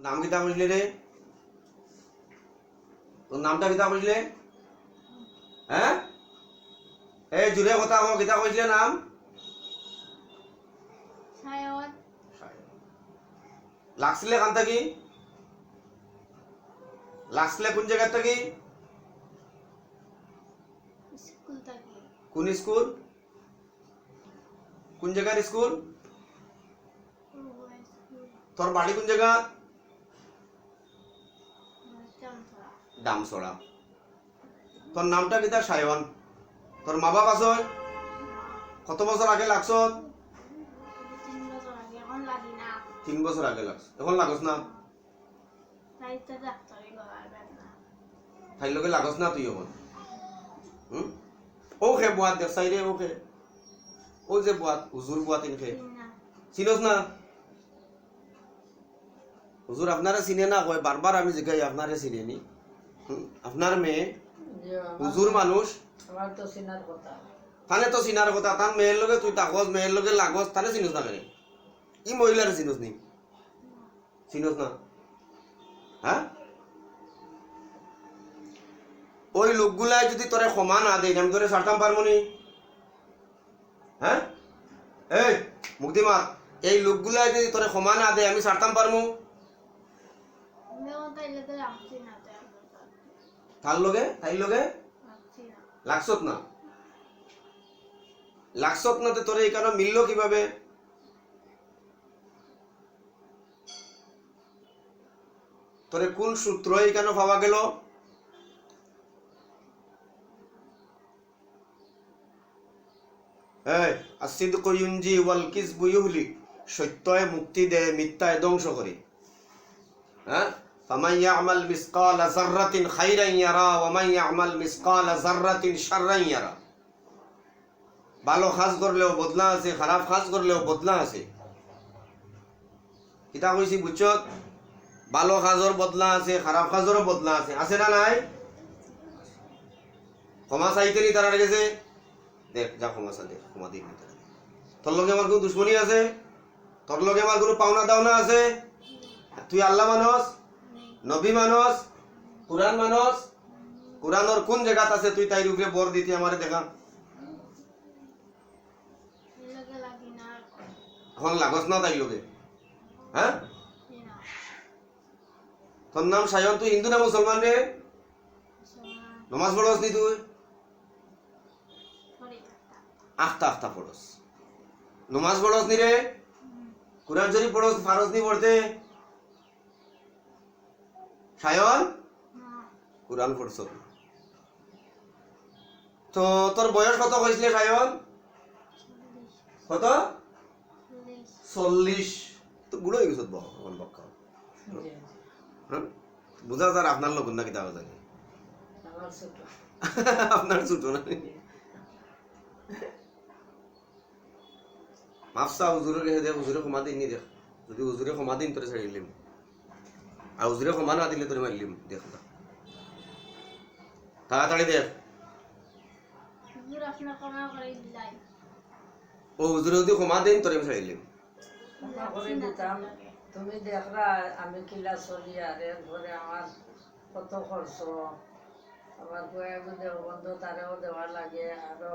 নাম কিতা কইছিলে রে? তোর নামটা কিতা কইছিলে হ্যাঁ? এই জুড়ে কথা কও কিতা কইছিলে নাম? লাগছিলে কান থাকি লাগছিলে কোন জায়গার থাকি। কোন স্কুল? কোন জায়গার স্কুল। তোর বাড়ি কোন জায়গা? জামতলা ডামসড়া তোর নামটা কিতা সায়ন? তোর মা বাপ আছে কত বছর আগে লাগছ? তিন বছর আগে লাগছ। এখন লাগস না? ডাক্তারি করার না তুই এখন হুম? ও খে বুয়াত দেখ সাইরে ও খে। ও যে বুয়াত হুজুর বুয়াত ইনখে। না চিনস না? হুজুর আপনারা চিনে না? কয় বারবার আমি জিজ্ঞাসা আপনারে চিনে নি? আপনার মেয়ে? হুজুর মানুষ? আমার তো চিনার কথা। তানে তো চিনার কথা তার মেয়ের লগে তুই তাকস মেয়ের লগে লাগস তানে চিনস না কেন? ই মহিলারে চিনস নি। চিনস না। হ্যাঁ ওই লোকগুলাই যদি তোরে ক্ষমা না দেয় আমি তোরে ছাড়তাম পারব নি। হ্যাঁ এই মুক্তিমাত এই লোকগুলাই যদি তোরে ক্ষমা না দেয় আমি তাইলে তো রাখছি না। তার লগে? তাইর লগে? লাগছত না? লাগছত না তো তোরে এখানে মিলল কীভাবে? তোরে কোন সূত্র পাওয়া গেল? এই সত্যয় মুক্তি দেয় মিথ্যায় ধ্বংস করে। হ্যাঁ? ইয়ামাল মিসকালা যাররাতিন খাইরান ইয়ারা ওয়া মান ইয়ামাল মিসকালা যাররাতিন শাররান ইয়ারা ভালো কাজ করলেও বদলা আছে, খারাপ কাজ করলেও বদলা আছে। কিতা কইছি বুঝছত ভালো কাজর বদলা আছে, খারাপ কাজরও বদলা আছে। আছে না নাই? ক্ষমা চাইতে তারা গেছে দেখ যা ক্ষমা চা দেখ ক্ষমা দিবি তারা লগে আমার কোনো দুশ্মনী আছে? তোর লগে আমার কোনো পাওনা দাওনা আছে? তুই আল্লাহ মানস? নবী মানস কোরআন মানস কোরআনর কোন জায়গাত আছে তুই তাই উপরে বর দিতে আমারে দেখা? এলাকা লাগি না লাগস না তাই লগে হ্যাঁ? তোর নাম সায়ন, তুই হিন্দু না মুসলমান রে? নমাজ পড়স নি তুই? আখতা আখতা পড়স। নমাজ পড়স নি রে? কোরআন শরীফ পড়স নি পড়তে? সায়ন কোরআন পড়ছ। তো তোর বয়স কত হয়েছিল সায়ন কত? চল্লিশ। তো বুড়ো হয়ে গেছত বক এখন বক্কা হ্যাঁ। বুঝা যার আপনার লোক না কিতা জানি। আপনার ছোট না? মাফসা হুজুরের হুজুরে ক্ষমা দিন নি দেখ যদি হুজুরে ক্ষমা দিন তোরে ছাড়িলিম আর হুজুরে ক্ষমা না দিলে তোরে মারিলিম দেখ না। তাড়াতাড়ি দেখ। ও হুজুরে যদি ক্ষমা দিন তোরে আমি ছাড়িলিম তুমি দেখরা আমি কিলা চলি আর এরপরে আমার কত খরচ। আমার দেওবন্ধ তারেও দেওয়া লাগে আরও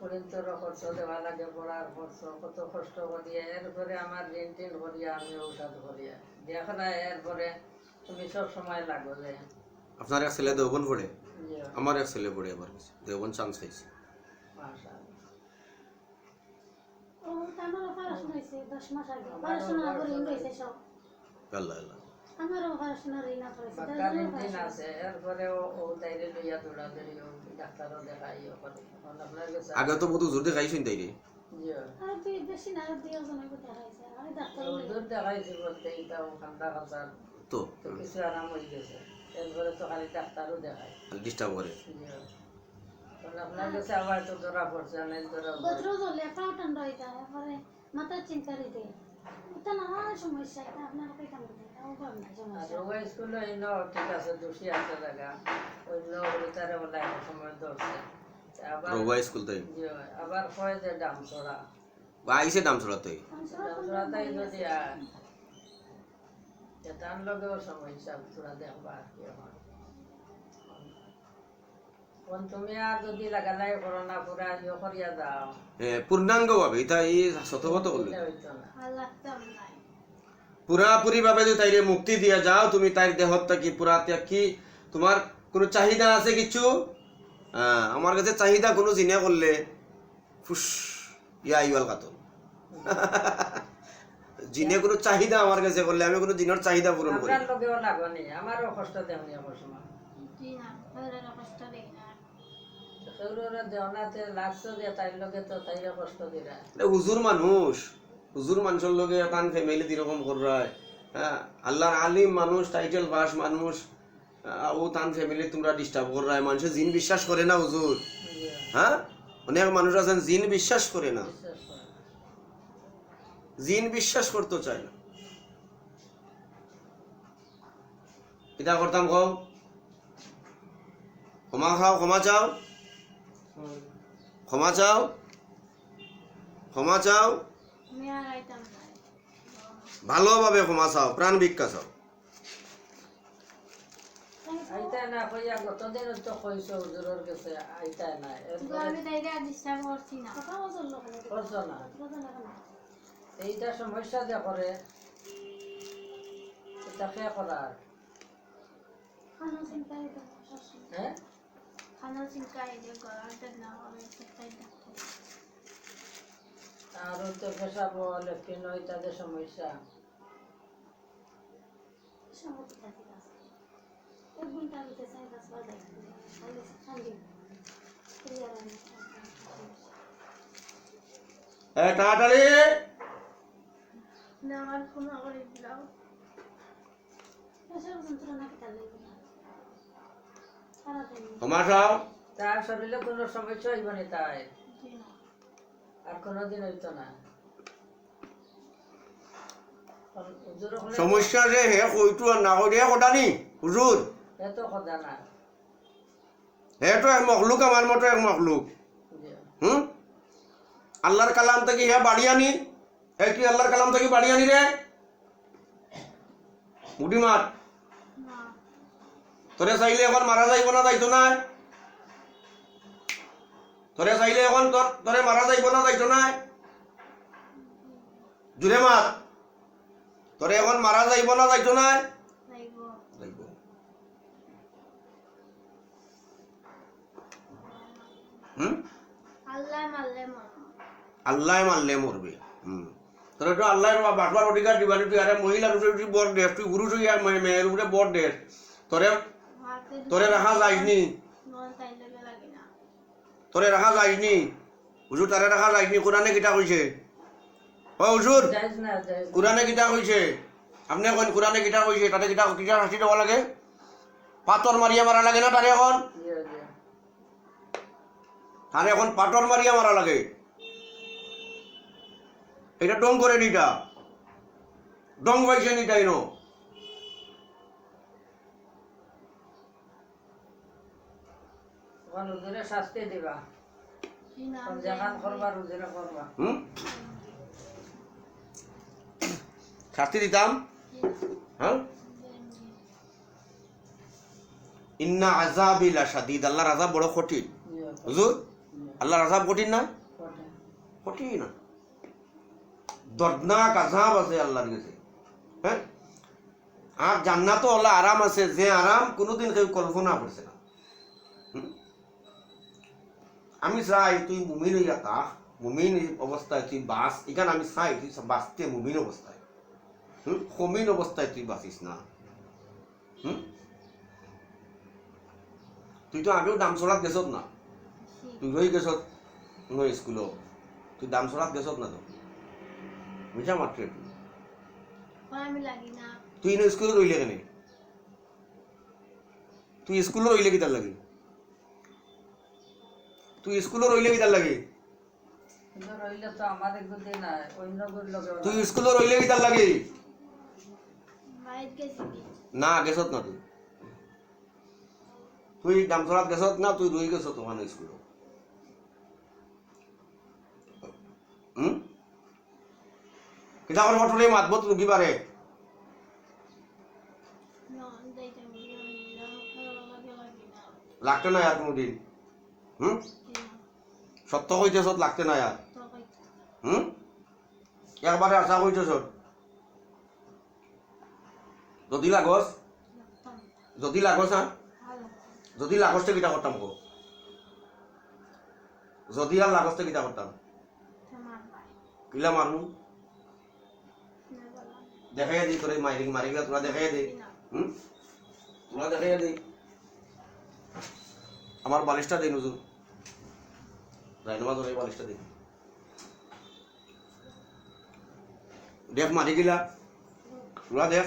পরিন্তরও খরচ দেওয়া লাগে পড়ার খরচ কত কষ্ট করিয়া এরপরে আমার ঋণ টিন করিয়া আমি ঔষধ করিয়া দেখরা এরপরে তুমি সব সময় লাগো যে আপনার এক ছেলে দেওবন পড়ে? আমার এক ছেলে পড়ে আবার দেওবন চান্স হয়েছে মাশাআল্লাহ। ও আমারও পড়াশোনা হয়েছে দশ মাস আগে। পড়াশোনা করে হয়েছে সব। আল্লাহ আল্লাহ। আমারও পড়াশোনা ঋণ করেছে বাক্কার দিন আছে এরপরে ও ও তাইরে লইয়া দৌড়াদৌড়ি ডাক্তারও দেখাই করে। এখন আপনার কাছে আগে তো বহুত হুজুর দেখাইছেন তাই রে তো? তো কিছু আরাম হয়ে গেছে। এরপরে তো খালি ডাক্তারও দেখায়। ডিস্টার্ব করে। ইয়ে। আপনার কাছে আবার তো ধরা পড়ছে না ধরা গোত্র জ্বলে পাও ঠান্ডা হয়ে যায় পরে মাথার চিন্তারি দেয় এটা না সমস্যা এটা আপনার কইটা মধ্যে এটাও কম না আর সমস্যা স্কুলে ঠিক আছে দোষী আছে জায়গা। অন্য তারে সময় ধরছে। রোবা স্কুল তাই? আবার কয় যে দাম বা আইসে দাম তাই? দাম তাই যদি এটার লগেও সমস্যা তোরা দেখবা কি ইয়ে পূর্ণাঙ্গ ভাবে এটা এই করলে। পুরাপুরি ভাবে যদি তাইরে মুক্তি দিয়া যাও তুমি তাইর দেহত কি পুরা কি তোমার কোনো চাহিদা আছে কিছু? আমার কাছে চাহিদা কোনো জিনে করলে ফুস ইয়া ইয়াল কাতল। জিনে কোনো চাহিদা আমার কাছে করলে আমি কোনো জিনের চাহিদা পূরণ করি আপনার লগেও লাগনি আমারও কষ্ট দেওনি আমার সময় জি না তাদের কষ্ট দেখি না। সেগুলোর দেওনাতে লাগছে যে তাইর লগে তো তাইরে কষ্ট দিরা এটা হুজুর মানুষ হুজুর মানুষের লগে তান ফ্যামিলি এরকম করায় হ্যাঁ আল্লাহর আলিম মানুষ টাইটেল বাস মানুষ। ও তান ফ্যামিলি তোমরা ডিস্টার্ব করায় মানুষের জিন বিশ্বাস করে না হুজুর। হ্যাঁ? অনেক মানুষ আছেন জিন বিশ্বাস করে না। জিন বিশ্বাস করতে চায় না। কিতা করতাম কও? ক্ষমা খাও ক্ষমা চাও? ক্ষমা চাও? ক্ষমা চাও? ভালোভাবে ক্ষমা চাও প্রাণ ভিক্ষা চাও। আইতাই না কইয়া গতদিন তো কইছো হুজুরের কাছে আইতাই না আমি ডিস্টার্ব করছি কথা বলছো করছ এইটা সমস্যা যে করে এটা কে করার খানা চিন্তা হইতো শাশুড়ি হ্যাঁ? খানা চিন্তা আইলে গলাটা না আর তো পেশাব লেফটিন সমস্যা। সম্মতি তাড়াতাড়ি। যন্ত্রণা কি তার শরীরে কোনো সমস্যা হইব না তাই। আর কোনোদিন হইতো না। সমস্যা যে হে কইটো আর না কইলে কটানি হুজুর। হে এক মখলুক আমার মতো এক মখলুক। হুম? আল্লাহর কালাম থেকে হে বাড়ি আনি। হে কি আল্লাহর কালাম থেকে বাড়ি আনি রে উঠি মার তোরে চাইলে এখন মারা যাইব না যাইতো না তোরে চাইলে এখন তোর তোরে মারা যাইব না যাইতো না জুড়ে মার তোরে এখন মারা যাইব না যাইতো না যাইব যাইব হুম? আল্লাহ মারলে আল্লাহ মরবে। হুম। তোরে তো আল্লাহর বাটবার অধিকার দিবানি তুই আরে মহিলার উপরে তুই বর দেশ তুই পুরুষ হইয়া মেয়ের উপরে বর দেশ তোরে তোরে রাখা যায়নি। তাই লাগে লাগে না। তোরে রাখা যায়নি। হুজুর তারে রাখা যায়নি। কোরআনে কিতা কইছে? ও হুজুর। কোরআনে কিতা কইছে? আপনি এখন কোরআনে কিতা কইছে? তাতে কিতা কিতা শাস্তি দেওয়া লাগে? পাথর মারিয়া মারা লাগে না তারে এখন? জি। এখন পাথর মারিয়া মারা লাগে। এটা ডং করে নিটা ডং পাইছে নিটাই ন হুজুরে শাস্তি দিবা। শাস্তি দিতাম। হ্যাঁ? ইন্না আজাবি লাশাদিদ। আল্লাহর আজাব বড় কঠিন। হুজুর? আল্লাহর আজাব কঠিন না? কঠিন। দর্দনাক আজাব আছে আল্লাহর কাছে। হ্যাঁ? আর জান্নাতও আল্লাহ আরাম আছে, যে আরাম কোনোদিন কেউ কল্পনা করছে না। আমি চাই তুই মুমিন হইয়া তা মুমিন অবস্থায় তুই বাস এখানে আমি চাই তুই বাঁচতে মুমিন অবস্থায়। হুম? কমিন অবস্থায় তুই বাঁচিস না। হুম? তুই তো আগেও দাম চড়াত গেছত না। তুই রই গেছত নয় স্কুলো তুই দাম চড়াত গেছত না তো? বুঝা মাত্রে তুই ইনো স্কুলে রইলে কেনে? তুই স্কুলে রইলে কিতার লাগে? তুই স্কুলে রইলে কিতার লাগে? না তুই স্কুলে রইলে কিতার লাগে? না গেছত না তুই তুই দাম চড়াত গেছত না তুই রই গেছত ওখানে স্কুলে হুম? কিতা করে মটরে মাতবত রুগী বারে যাইতাম লাগে লাগে না লাগতে নাই আর কোনোদিন? হুম? সত্য কইতেছ লাগতে নাই আর হুম? একবারে আশা কইতেছ যদি লাগস যদি লাগস হ্যাঁ যদি লাগসতে কিটা করতাম কো যদি আর লাগসতে কিটা করতাম কিলা মারমু দেখাই দি তোরে মারি মারি গেলা তোরা দেখাই দে। হুম? তোরা দেখাই দে। আমার বালিশটা দিন হুজুর রাইনমা তোর এই বালিশটা দিন দেখ মারি গিলা তোরা দেখ।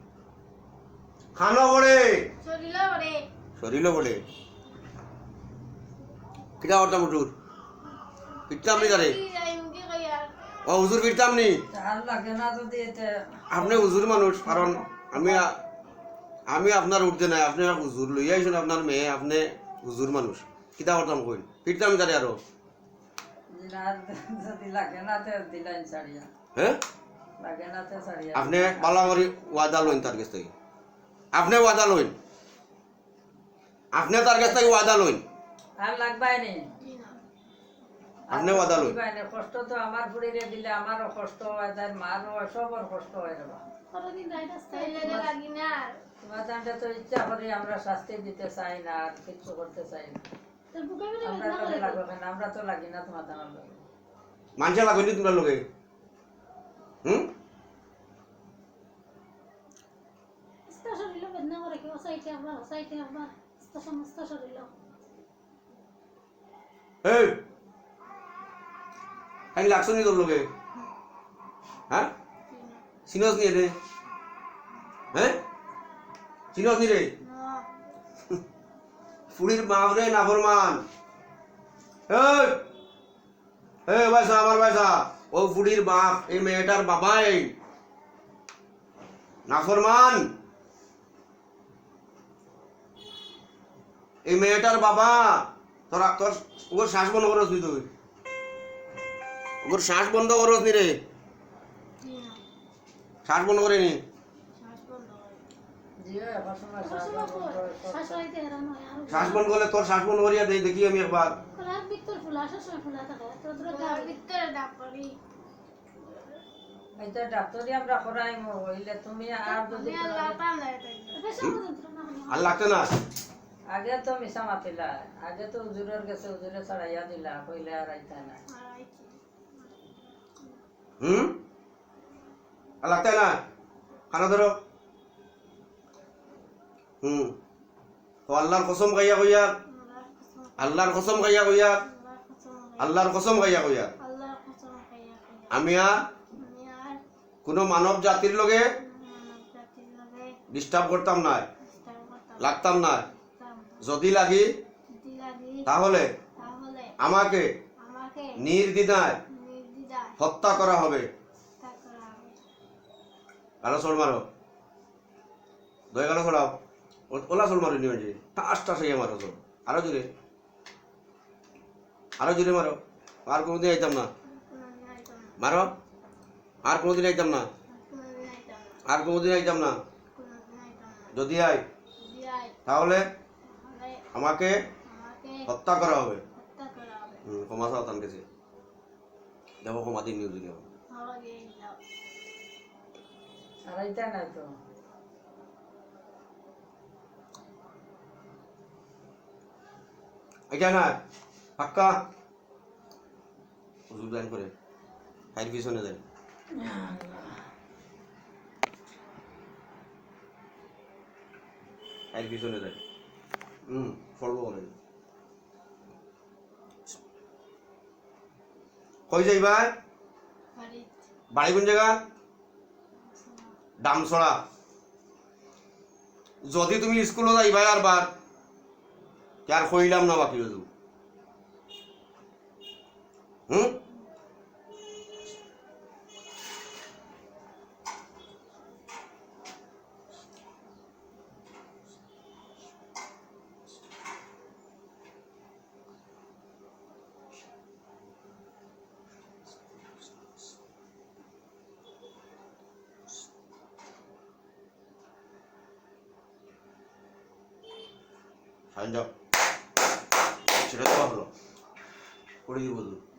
খানো পড়ে শরীর পড়ে কিটা করতাম হুজুর? ফিরতাম নি তারে? ও হুজুর ফিরতাম নি? আর লাগে না যদি এটা আপনি হুজুর মানুষ কারণ আমি আমি আপনার উঠতে নাই আপনি হুজুর লই আইসুন আপনার মেয়ে আপনি হুজুর মানুষ। কিতা করতাম কইন? ফিরতাম তারে আরও? আর যদি লাগে না তো দিলাইন ছাড়িয়া। হ্যাঁ? লাগে না তো ছাড়িয়া। আপনি পালা করে ওয়াদা লইন তার কাছ থেকে। আপনি ওয়াদা লইন। আপনি তার কাছ থেকে ওয়াদা লইন। আর লাগবাই নি আপনি ওয়াদা লইন। কষ্ট তো আমার ফুড়িরে দিলে আমারও কষ্ট হয় তার মারও সবার কষ্ট হয় রে তো ইচ্ছা করি আমরা শাস্তি দিতে চাই না আর করতে চাই না। আমরা তো করে লাগবে কেন আমরা তো লাগি না তোমার তানার লাগে। মানুষে লাগেনি তোমরা লোকে হুম আস্তে শরীরে বেদনা করে সাইটে আবার আস্তে সমস্ত শরীরে এই! হ্যাঁ লাগছো নি তোর লোকে? হ্যাঁ? চিনস নি রে হ্যাঁ? চিনস নি রে? না। ফুড়ির বাপ রে নাফরমান এই! এই বাইসা আমার বাইসা ও ফুড়ির বাপ এই মেয়েটার বাবাই। নাফরমান এই মেয়েটার বাবা তোরা তোর ওর শ্বাস বন্ধ করস নি তুই ওর শ্বাস বন্ধ করস নি রে। শ্বাস বন্ধ করে নি। শ্বাস বন্ধ করলে তোর শ্বাস বন্ধ করিয়া দেই দেখি আমি একবার। আর লাগতে না? আগে তো মিশা মাতিলা আগে তো উজুরের গেছে উজুরে ছাড়াইয়া দিলা কইলে আর আইতা না হুম? আর লাগতে না খানা ধরো। হুম। তো আল্লাহর কসম গাইয়া কইয়া আল্লাহর কসম আল্লাহর গাইয়া কইয়া আল্লাহর কসম গাইয়া কইয়া। আমি আর কোনো মানব জাতির লগে ডিস্টার্ব করতাম না লাগতাম না। যদি লাগি তাহলে আমাকে নির্দ্বিধায় হত্যা করা হবে। গালো সোল মারো। দই গালো ছড়াও ও- ওলা সোল মারো নিয়ে যে টাস টাস হয়ে মারো সোল আরও জোরে। আরও জোরে মারো। আর কোনোদিন আইতাম না। মারো। আর কোনোদিন আইতাম না। আর কোনোদিন আইতাম না। যদি তাহলে তাহলে আমাকে হত্যা করা হবে। ক্ষমা চাও কাছে দেখো ক্ষমা দিন নিউজ এটা না পাক্কা? দান করে হাইর পিছনে যায় হুম পড়ব বলেন কই যাইবা বাড়ি কোন জায়গা? ডামছড়া যদি তুমি স্কুলে যাইবা আর বার আর কইলাম না বাকি হুম সাইন যাও সেটা তো হলো করে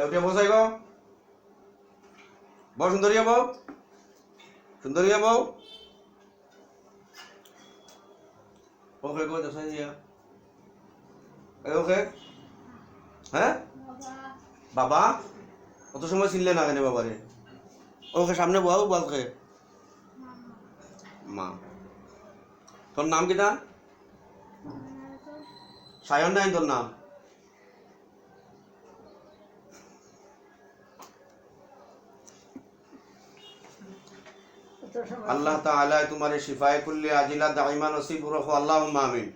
দিব তো এওটে বসাই গো। বউ সুন্দরী বউ। সুন্দরী বউ। ওকে গো দশাই দিয়া? ওকে হ্যাঁ? বাবা। কত সময় ছিললে না কেন বাবারে? ওকে সামনে বউ বলকে মা। তোর নাম কিটা সায়ন নাই তোর নাম? আল্লাহ তাআলা তোমার শিফায়ে কুল্লি আজিলা দাইমা নসিব রহু আল্লাহুম্মা আমিন।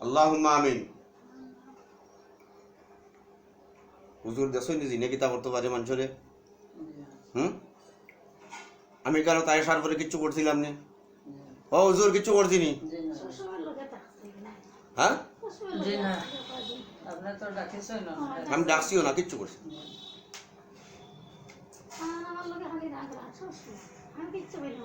আল্লাহুম্মা আমিন। হুজুর দেশই নিজে নাকি তা করতে পারে মানুষরে? হুম? আমি কেন তাই সার পরে কিচ্ছু করছিলাম না? ও হুজুর কিচ্ছু করছিনি? হ্যাঁ? আমি ডাকছিও না কিচ্ছু করছি আমার লোকে খালি রাগ রাখছো আমি কিচ্ছু বলি না।